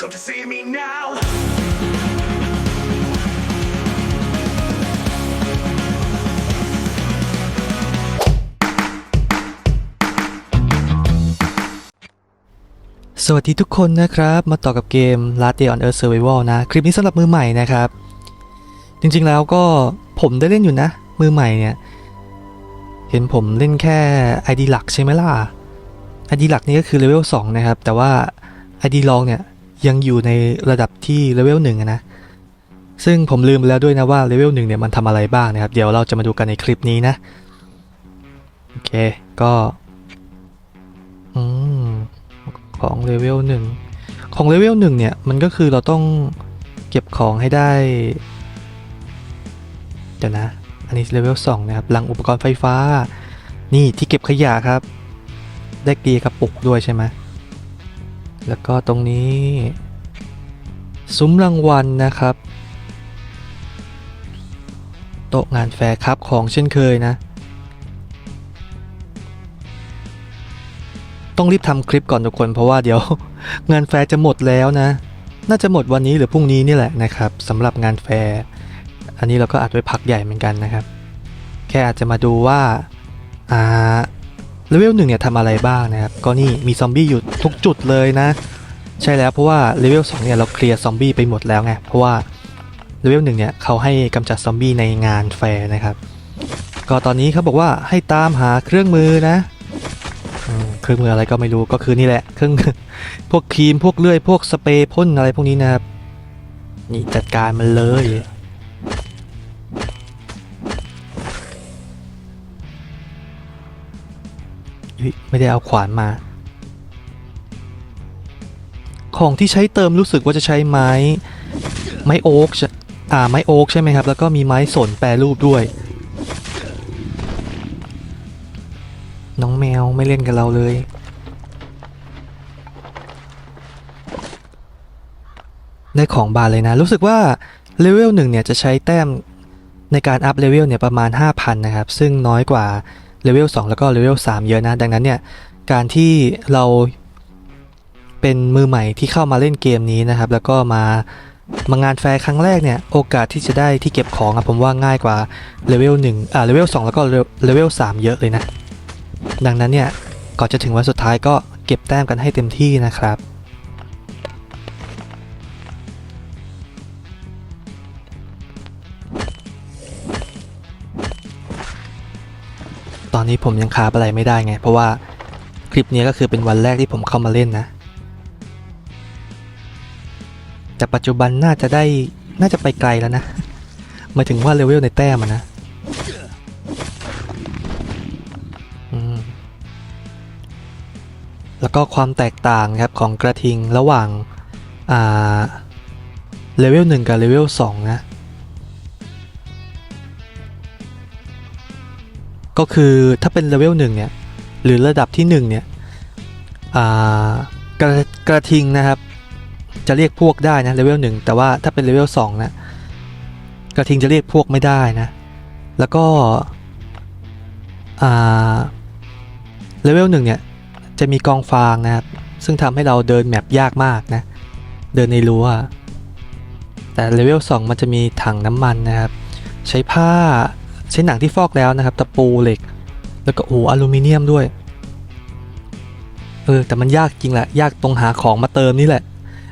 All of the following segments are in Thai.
Come to see me now. สวัสดีทุกคนนะครับ มาต่อกับเกม Last Day on Earth Survival นะ คลิปนี้สำหรับมือใหม่นะครับ จริงๆแล้วก็ผมได้เล่นอยู่นะ มือใหม่เนี่ย เห็นผมเล่นแค่ ID หลักใช่ไหมล่ะ ID หลักนี่ก็คือเลเวล2นะครับ แต่ว่า ID รองเนี่ย ยังอยู่ในระดับที่เลเวล1อะนะ ซึ่งผมลืมไปแล้วด้วยนะว่าเลเวล1เนี่ยมันทำอะไรบ้างนะครับ เดี๋ยวเราจะมาดูกันในคลิปนี้นะ โอเค ก็อืมของเลเวลหนึ่งของเลเวลหนึ่งเนี่ย มันก็คือเราต้องเก็บของให้ได้ เดี๋ยวนะ อันนี้เลเวลสองนะครับลังอุปกรณ์ไฟฟ้า นี่ที่เก็บขยะครับ ได้เกียร์กระปุกด้วยใช่ไหม แล้วก็ตรงนี้ซุ้มรางวัลนะครับ โต๊ะงานแฟร์ครับของเช่นเคยนะ ต้องรีบทำคลิปก่อนทุกคนเพราะว่าเดี๋ยวงานแฟร์จะหมดแล้วนะ น่าจะหมดวันนี้หรือพรุ่งนี้นี่แหละนะครับสำหรับงานแฟร์อันนี้เราก็อัดไว้พักใหญ่เหมือนกันนะครับ แค่อาจจะมาดูว่าอ่า เลเวลหนึ่งเนี่ยทำอะไรบ้างนะครับ ก็นี่มีซอมบี้อยู่ทุกจุดเลยนะ ใช่แล้วเพราะว่าเลเวล2เนี่ยเราเคลียร์ซอมบี้ไปหมดแล้วไง เพราะว่าเลเวลหนึ่งเนี่ยเขาให้กำจัดซอมบี้ในงานแฟร์นะครับ ก็ตอนนี้เขาบอกว่าให้ตามหาเครื่องมือนะเครื่องมืออะไรก็ไม่รู้ก็คือนี่แหละ เครื่องพวกครีมพวกเลื่อย พวกสเปรย์พ่นอะไรพวกนี้นะครับนี่จัดการมันเลย ไม่ได้เอาขวานมา ของที่ใช้เติมรู้สึกว่าจะใช้ไม้ ไม้โอ๊กอ่าไม้โอ๊กใช่ไหมครับ แล้วก็มีไม้สนแปรรูปด้วย น้องแมวไม่เล่นกับเราเลย ได้ของบานเลยนะ รู้สึกว่าเลเวลหนึ่งเนี่ยจะใช้แต้มในการอัพเลเวลเนี่ยประมาณ 5,000 นะครับ ซึ่งน้อยกว่า เลเวล2แล้วก็เลเวล3เยอะนะ ดังนั้นเนี่ยการที่เราเป็นมือใหม่ที่เข้ามาเล่นเกมนี้นะครับ แล้วก็มามางานแฟร์ครั้งแรกเนี่ยโอกาสที่จะได้ที่เก็บของอะผมว่าง่ายกว่าเลเวล1อ่าเลเวล2แล้วก็เลเวล3เยอะเลยนะ ดังนั้นเนี่ยก่อนจะถึงวันสุดท้ายก็เก็บแต้มกันให้เต็มที่นะครับ ตอนนี้ผมยังคาบอะไรไม่ได้ไง เพราะว่าคลิปนี้ก็คือเป็นวันแรกที่ผมเข้ามาเล่นนะ แต่ปัจจุบันน่าจะได้น่าจะไปไกลแล้วนะมาถึงว่าเลเวลในแต้มอะนะแล้วก็ความแตกต่างครับของกระทิงระหว่างเลเวล1กับเลเวล2นะ ก็คือถ้าเป็นเลเวล1เนี่ยหรือระดับที่1เนี่ยกระกระทิงนะครับจะเรียกพวกได้นะเลเวล1แต่ว่าถ้าเป็นเลเวล2นะกระทิงจะเรียกพวกไม่ได้นะแล้วก็เลเวล1เนี่ยจะมีกองฟางนะครับซึ่งทำให้เราเดินแมปยากมากนะเดินในรั้วแต่เลเวล2มันจะมีถังน้ำมันนะครับใช้ผ้า ใช้หนังที่ฟอกแล้วนะครับ ตะปูเหล็ก แล้วก็โอ้อลูมิเนียมด้วย เออ แต่มันยากจริงแหละ ยากตรงหาของมาเติมนี่แหละ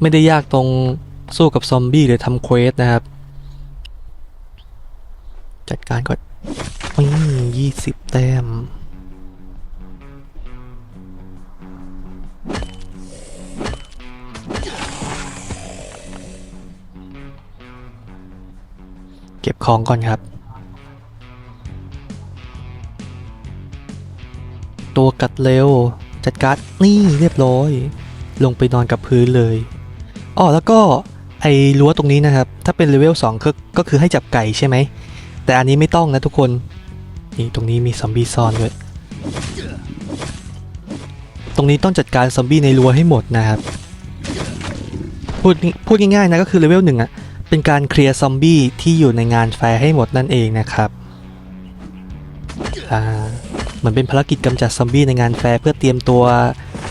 ไม่ได้ยากตรงสู้กับซอมบี้หรือทำเควสนะครับ จัดการก่อนนี่ยี่สิบแต้มเก็บของก่อนครับ กัดเร็ว จัดการนี่เรียบร้อย ลงไปนอนกับพื้นเลยอ๋อแล้วก็ไอ้รั้วตรงนี้นะครับ ถ้าเป็นเลเวล2ก็ก็คือให้จับไก่ใช่ไหม แต่อันนี้ไม่ต้องนะทุกคน นี่ตรงนี้มีซอมบี้ซ่อนด้วย ตรงนี้ต้องจัดการซอมบี้ในรั้วให้หมดนะครับ พูดง่พูดง่ายๆนะก็คือเลเวลหนึ่งอะเป็นการเคลียร์ซอมบี้ที่อยู่ในงานแฟร์ให้หมดนั่นเองนะครับอ่า เหมือนเป็นภารกิจกำจัดซอมบี้ในงานแฟร์เพื่อเตรียมตัว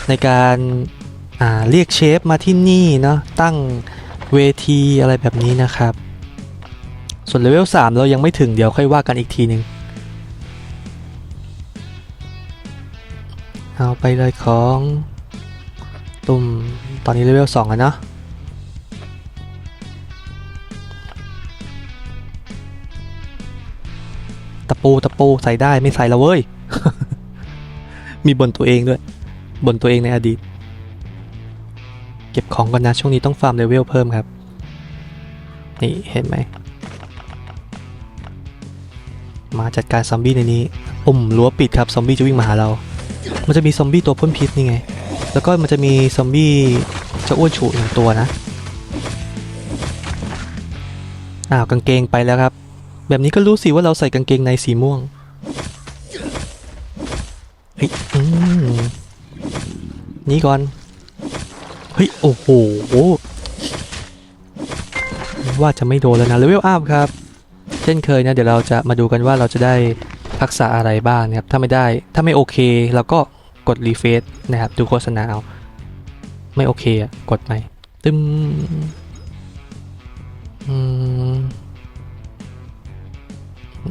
ในการาเรียกเชฟมาที่นี่เนาะตั้งเวทีอะไรแบบนี้นะครับ ส่วนเลเวล3เรายังไม่ถึงเดี๋ยวค่อยว่ากันอีกทีหนึ่งเอาไปเลยของตุ่มตอนนี้เลเวล2แล้วเนาะตะปูตะปูใส่ได้ไม่ใส่แล้วเว้ย มีบนตัวเองด้วย บนตัวเองในอดีต เก็บของก่อนนะ ช่วงนี้ต้องฟาร์มเลเวลเพิ่มครับ นี่เห็นไหม มาจัดการซอมบี้ในนี้ปุ่มรั้วปิดครับ ซอมบี้จะวิ่งมาหาเรา มันจะมีซอมบี้ตัวพ่นพิษนี่ไง แล้วก็มันจะมีซอมบี้จะอ้วนฉุหนึ่งตัวนะ อ้าวกางเกงไปแล้วครับ แบบนี้ก็รู้สิว่าเราใส่กางเกงในสีม่วง เฮ้ยนี่ก่อน เฮ้ย โอ้โห ว่าจะไม่โดนแล้วนะเลเวลอัพครับ เช่นเคยนะ เดี๋ยวเราจะมาดูกันว่าเราจะได้ทักษะอะไรบ้างนะครับ ถ้าไม่ได้ ถ้าไม่โอเคเราก็กดรีเฟซนะครับ ดูโฆษณาเอา ไม่โอเคอะกดใหม่ตึมอืม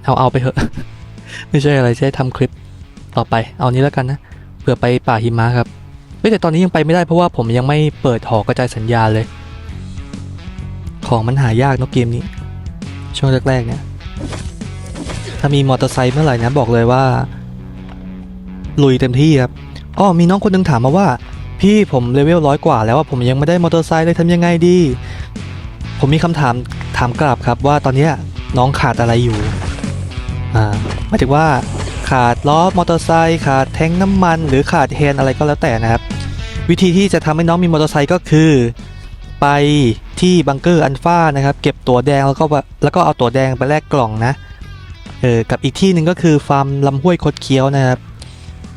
เอาเอาไปเถอะ ไม่ใช่อะไรใช่ทำคลิป ต่อไป เอานี้แล้วกันนะเผื่อไปป่าหิมะครับแต่ตอนนี้ยังไปไม่ได้เพราะว่าผมยังไม่เปิดหอกระจายสัญญาณเลย ของมันหายากเนอะเกมนี้ ช่วงแรกๆเนี่ยถ้ามีมอเตอร์ไซค์เมื่อไหร่นะบอกเลยว่า ลุยเต็มที่ครับอ้อมีน้องคนหนึงถามมาว่า พี่ผมเลเวลร้อยกว่าแล้วว่าผมยังไม่ได้มอเตอร์ไซค์เลยทำยังไงดี ผมมีคำถามถามกลับครับว่าตอนนี้น้องขาดอะไรอยู่อ่าหมายถึงว่า ขาดล้อมอเตอร์ไซค์ขาดแทงน้ำมัน หรือขาดแฮนอะไรก็แล้วแต่นะครับ วิธีที่จะทำให้น้องมีมอเตอร์ไซค์ก็คือ ไปที่บังเกอร์อันฟ้านะครับ เก็บตั๋วแดงแล้วก็แล้วก็เอาตั๋วแดงไปแลกกล่องนะเออกับอีกที่หนึ่งก็คือฟาร์มลำห้วยคดเคี้ยวนะครับ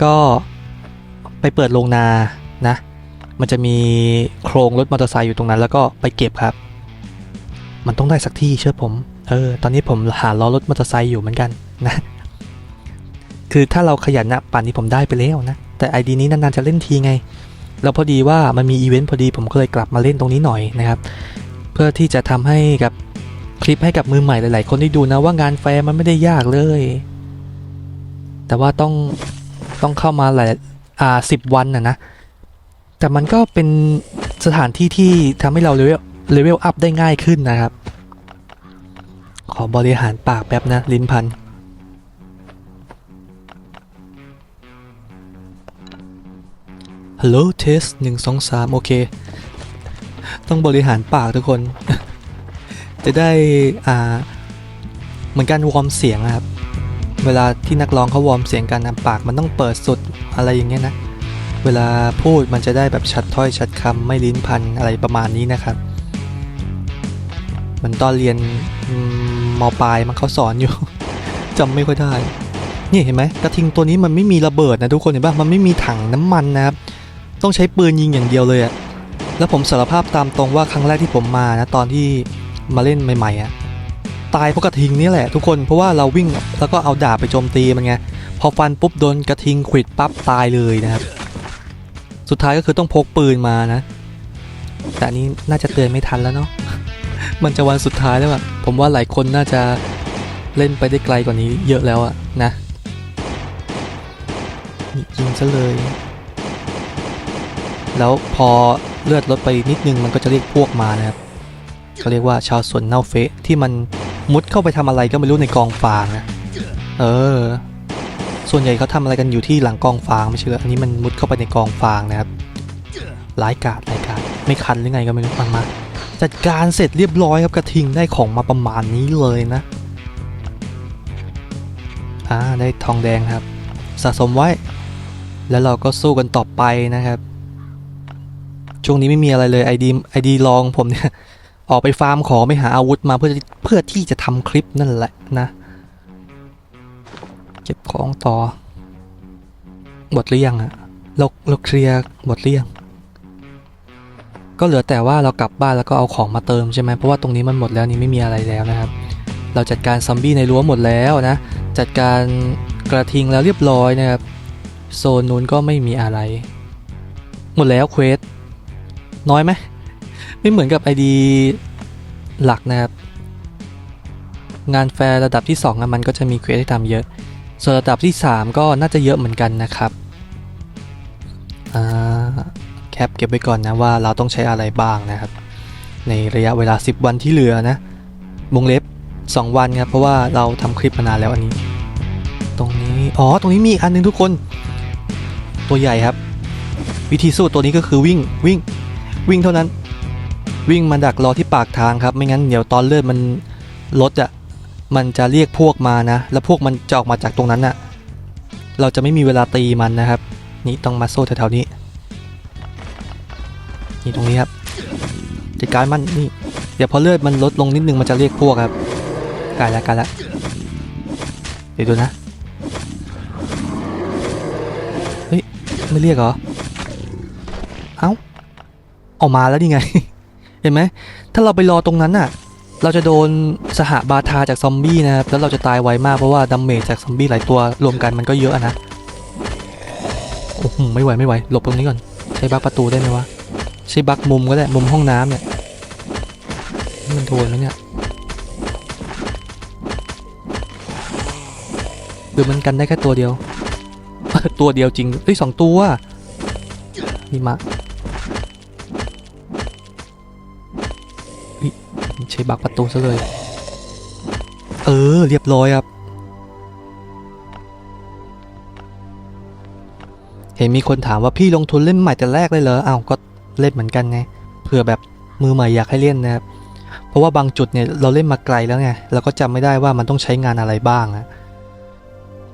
ก็ไปเปิดโรงนานะ มันจะมีโครงรถมอเตอร์ไซค์อยู่ตรงนั้น แล้วก็ไปเก็บครับ มันต้องได้สักที่เชื่อผม เออ ตอนนี้ผมหาล้อรถมอเตอร์ไซค์อยู่เหมือนกันนะ คือถ้าเราขยันนะป่านนี้ผมได้ไปแล้วนะ แต่ ID นี้นานๆจะเล่นทีไง แล้วพอดีว่ามันมีอีเวนต์พอดีผมก็เลยกลับมาเล่นตรงนี้หน่อยนะครับ เพื่อที่จะทำให้กับคลิปให้กับมือใหม่หลาย ๆ คนได้ดูนะว่างานแฟร์มันไม่ได้ยากเลย แต่ว่าต้องต้องเข้ามาหลายอ่าสิบวันนะนะ แต่มันก็เป็นสถานที่ที่ทำให้เราเลเวลเลเวลอัพได้ง่ายขึ้นนะครับ ขอบริหารปากแป๊บนะ ลิ้นพัน ฮัลโหลเทสหนึ่งสองสามโอเค ต้องบริหารปากทุกคน จะได้อ่าเหมือนการวอร์มเสียงอะครับ เวลาที่นักร้องเขาวอร์มเสียงกันนะปากมันต้องเปิดสุดอะไรอย่างเงี้ยนะ เวลาพูดมันจะได้แบบชัดถ้อยชัดคำไม่ลิ้นพันอะไรประมาณนี้นะครับเหมันตอนเรียนมปลายมันเขาสอนอยู่ จำไม่ค่อยได้ นี่เห็นไหมกระทิงตัวนี้มันไม่มีระเบิดนะทุกคนเห็นปะมันไม่มีถังน้ำมันนะครับ ต้องใช้ปืนยิงอย่างเดียวเลยอะแล้วผมสารภาพตามตรงว่าครั้งแรกที่ผมมานะตอนที่มาเล่นใหม่ๆอะตายเพราะกระทิงนี่แหละทุกคนเพราะว่าเราวิ่งแล้วก็เอาดาบไปโจมตีมันไงพอฟันปุ๊บโดนกระทิงขวิดปั๊บตายเลยนะครับ สุดท้ายก็คือต้องพกปืนมานะ แต่นี้น่าจะเตือนไม่ทันแล้วเนาะมันจะวันสุดท้ายแล้วอะผมว่าหลายคนน่าจะเล่นไปได้ไกลกว่านี้เยอะแล้วอะนะยิงซะเลย แล้วพอเลือดลดไปนิดนึงมันก็จะเรียกพวกมานะครับเขาเรียกว่าชาวสวนเน่าเฟะที่มันมุดเข้าไปทำอะไรก็ไม่รู้ในกองฟางนะ เออ ส่วนใหญ่เขาทำอะไรกันอยู่ที่หลังกองฟางไม่ใช่เหรออันนี้มันมุดเข้าไปในกองฟางนะครับร้ายกาจร้ายกาจไม่คันหรือไงก็ไม่รู้มันมาจัดการเสร็จเรียบร้อยครับกระทิงได้ของมาประมาณนี้เลยนะ อ่าได้ทองแดงครับ สะสมไว้ แล้วเราก็สู้กันต่อไปนะครับ ช่วงนี้ไม่มีอะไรเลยไอดีไอดีลองผมเนี่ย ออกไปฟาร์มขอไปหาอาวุธมาเพื่อเพื่อที่จะทำคลิปนั่นแหละนะ เก็บของต่อ หมดหรือยังอะเราเราเคลียร์หมดหรือยังก็เหลือแต่ว่าเรากลับบ้านแล้วก็เอาของมาเติมใช่ไหมเพราะว่าตรงนี้มันหมดแล้วนี่ไม่มีอะไรแล้วนะครับ เราจัดการซอมบี้ในรั้วหมดแล้วนะ จัดการกระทิงแล้วเรียบร้อยนะครับ โซนนู้นก็ไม่มีอะไร หมดแล้วเควส น้อยไหมไม่เหมือนกับ ID หลักนะครับ งานแฟร์ระดับที่2อะมันก็จะมีเควสให้ทำเยอะ ส่วนระดับที่ 3 ก็น่าจะเยอะเหมือนกันนะครับอ่าแคปเก็บไว้ก่อนนะว่าเราต้องใช้อะไรบ้างนะครับ ในระยะเวลา 10 วันที่เหลือนะวงเล็บ 2 วันครับเพราะว่าเราทำคลิปมานานแล้วอันนี้ ตรงนี้อ๋อตรงนี้มีอันหนึงทุกคน ตัวใหญ่ครับ วิธีสู้ตัวนี้ก็คือวิ่งวิ่ง วิ่งเท่านั้น วิ่งมาดักรอที่ปากทางครับ ไม่งั้นเดี๋ยวตอนเลือดมันลดอะ่ะมันจะเรียกพวกมานะ แล้วพวกมันจะออกมาจากตรงนั้นน่ะ เราจะไม่มีเวลาตีมันนะครับ นี่ต้องมาโซ่แถวๆนี้ นี่ตรงนี้ครับจัดการมันนี่เดี๋ยวพอเลือดมันลดลงนิดนึงมันจะเรียกพวกครับกลายแล้วกายแล้วเดี๋ยวดูนะ เฮ้ย ไม่เรียกเหรอ ออกมาแล้วนี่ไง เห็นไหม ถ้าเราไปรอตรงนั้นน่ะ เราจะโดนสหบาทาจากซอมบี้นะครับ แล้วเราจะตายไวมากเพราะว่าดัมเมจจากซอมบี้หลายตัวรวมกันมันก็เยอะนะ โอ้โหไม่ไหวไม่ไหว หลบตรงนี้ก่อน ใช้บักประตูได้ไหมวะ ใช้บักมุมก็ได้ มุมห้องน้ำเนี่ย มันโดนไหมเนี่ยหรือมันกันได้แค่ตัวเดียว ตัวเดียวจริงเฮ้ยสองตัวนี่มา ช้บักประตูซะเลย เออ เรียบร้อยครับ เห็นมีคนถามว่าพี่ลงทุนเล่นใหม่แต่แรกเลยเหรออ้าวก็เล่นเหมือนกันไงเผื่อแบบมือใหม่อยากให้เล่นนะครับ เพราะว่าบางจุดเนี่ยเราเล่นมาไกลแล้วไงเราก็จำไม่ได้ว่ามันต้องใช้งานอะไรบ้างอะ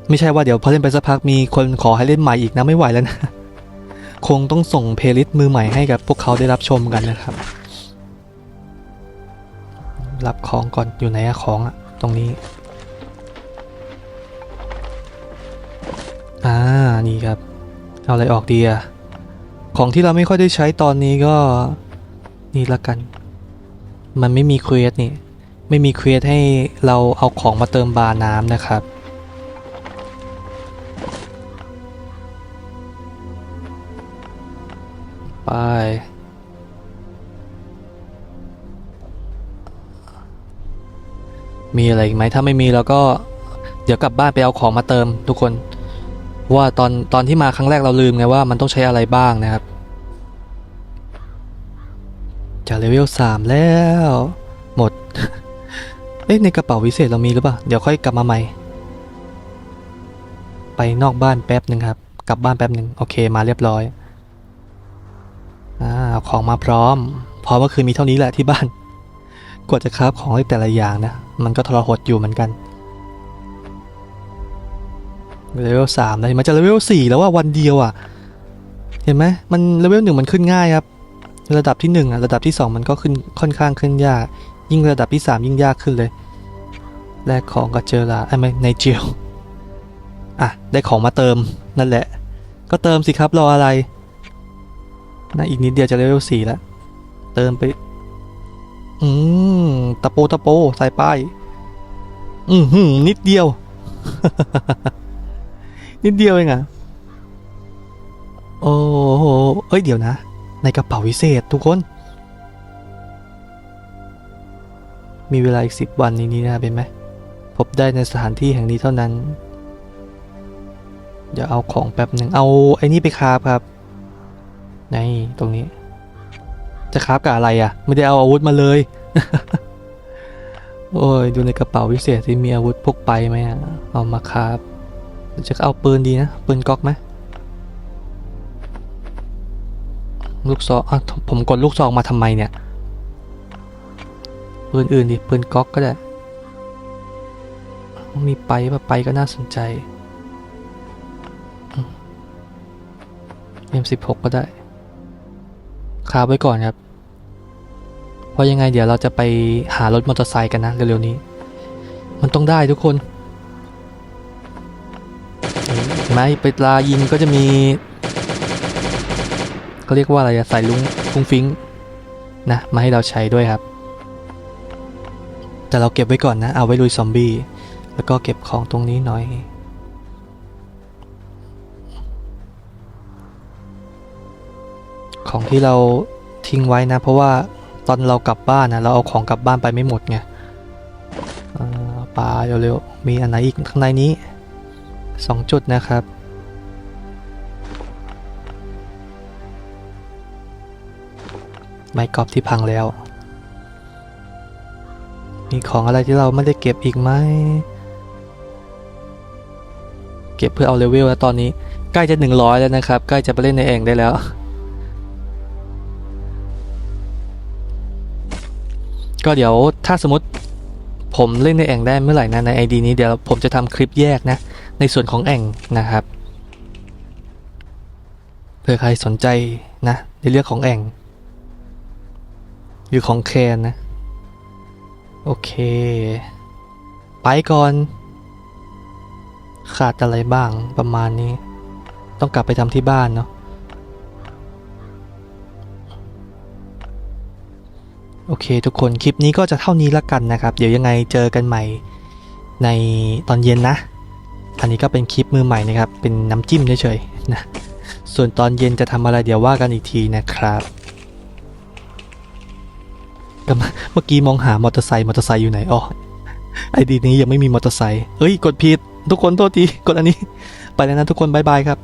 ไม่ใช่ว่าเดี๋ยวพอเล่นไปสักพักมีคนขอให้เล่นใหม่อีกนะไม่ไหวแล้วนะ คงต้องส่งเพลย์ลิสต์มือใหม่ให้กับพวกเขาได้รับชมกันนะครับ รับของก่อนอยู่ไหนอะของอะตรงนี้ อ่า นี่ครับ เอาอะไรออกดีอะของที่เราไม่ค่อยได้ใช้ตอนนี้ก็ นี่ละกัน มันไม่มีเควสนี่ ไม่มีเควสให้เราเอาของมาเติมบาร์น้ำนะครับไป มีอะไรอีกไหมถ้าไม่มีเราก็เดี๋ยวกลับบ้านไปเอาของมาเติมทุกคน ว่าตอนตอนที่มาครั้งแรกเราลืมไงว่ามันต้องใช้อะไรบ้างนะครับจาเลเวล3แล้ว หมด เอ๊ะในกระเป๋าวิเศษเรามีหรือเปล่า เดี๋ยวค่อยกลับมาใหม่ ไปนอกบ้านแป๊บหนึ่งครับ กลับบ้านแป๊บหนึ่งโอเคมาเรียบร้อยอ่าของมาพร้อม พร้อมก็คือมีเท่านี้แหละที่บ้าน กว่าจะคราฟของได้แต่ละอย่างนะ มันก็ทรหดอยู่เหมือนกันเลเวลสามนะมันจะเลเวลสี่แล้วว่าวันเดียวอะ เห็นไหมมันเลเวลหนึ่งมันขึ้นง่ายครับ ระดับที่หนึ่งอะ ระดับที่สองมันก็ขึ้นค่อนข้างขึ้นยาก ยิ่งระดับที่สามยิ่งยากขึ้นเลย แลกของกับเจอลาไอ้ไม่ในเจลอะ ได้ของมาเติมนั่นแหละ ก็เติมสิครับรออะไรนะอีกนิดเดียวจะเลเวลสี่แล้ว เติมไป อืม ตะโปตะโปใส่ป้าย อือหือนิดเดียว นิดเดียวเองอะโอ้โหเอ้ยเดี๋ยวนะ ในกระเป๋าวิเศษทุกคน มีเวลาอีกสิบวันนี้นี่นะเป็นไหมพบได้ในสถานที่แห่งนี้เท่านั้น เดี๋ยวเอาของแป๊บหนึ่งเอาไอ้นี่ไปคาบครับ ในตรงนี้ จะคาบกับอะไรอะ่ะ ไม่ได้เอาอาวุธมาเลย โอ้ย ดูในกระเป๋าวิเศษที่มีอาวุธพกไปไหมอะเอามาคราบจะเอาปืนดีนะ ปืนก๊อกไหมลูกซองอะผมกดลูกซองมาทำไมเนี่ย ปืนอื่นดิ ปืนก๊อกก็ได้ มีไปป่ะไปก็น่าสนใจเอ็มสิบหกก็ได้คาไว้ก่อนครับ เพราะยังไงเดี๋ยวเราจะไปหารถมอเตอร์ไซค์กันนะเร็วๆนี้ มันต้องได้ทุกคนเห็นไหมไปลายิงก็จะมีเขาเรียกว่าอะไรอะสายลุงฟุ้งฟิ้งนะมาให้เราใช้ด้วยครับ แต่เราเก็บไว้ก่อนนะ เอาไว้ลุยซอมบี้ แล้วก็เก็บของตรงนี้หน่อยของที่เราทิ้งไว้นะ เพราะว่า ตอนเรากลับบ้านนะเราเอาของกลับบ้านไปไม่หมดไงปลาเร็วๆ มีอันไหนอีกข้างในนี้สองจุดนะครับ ไม้กรอบที่พังแล้ว มีของอะไรที่เราไม่ได้เก็บอีกไหม เก็บเพื่อเอาเลเวลแล้วตอนนี้ ใกล้จะ 100 แล้วนะครับ ใกล้จะไปเล่นในแองได้แล้ว ก็เดี๋ยวถ้าสมมติผมเล่นในแองได้เมื่อไหร่นะใน ID นี้เดี๋ยวผมจะทำคลิปแยกนะ ในส่วนของแองนะครับเผื่อใครสนใจนะในเรื่องของแองหรือของแคนนะ โอเค ไปก่อน ขาดอะไรบ้างประมาณนี้ ต้องกลับไปทำที่บ้านเนาะ โอเค ทุกคนคลิปนี้ก็จะเท่านี้ละกันนะครับ เดี๋ยวยังไงเจอกันใหม่ในตอนเย็นนะ อันนี้ก็เป็นคลิปมือใหม่นะครับ เป็นน้ำจิ้มเฉยๆนะ ส่วนตอนเย็นจะทำอะไรเดี๋ยวว่ากันอีกทีนะครับเมื่อกี้มองหามอเตอร์ไซค์มอเตอร์ไซค์อยู่ไหนอ๋อไอดีนี้ยังไม่มีมอเตอร์ไซค์เอ้ย กดผิด ทุกคนโทษที กดอันนี้ ไปแล้วนะทุกคนบายบายครับ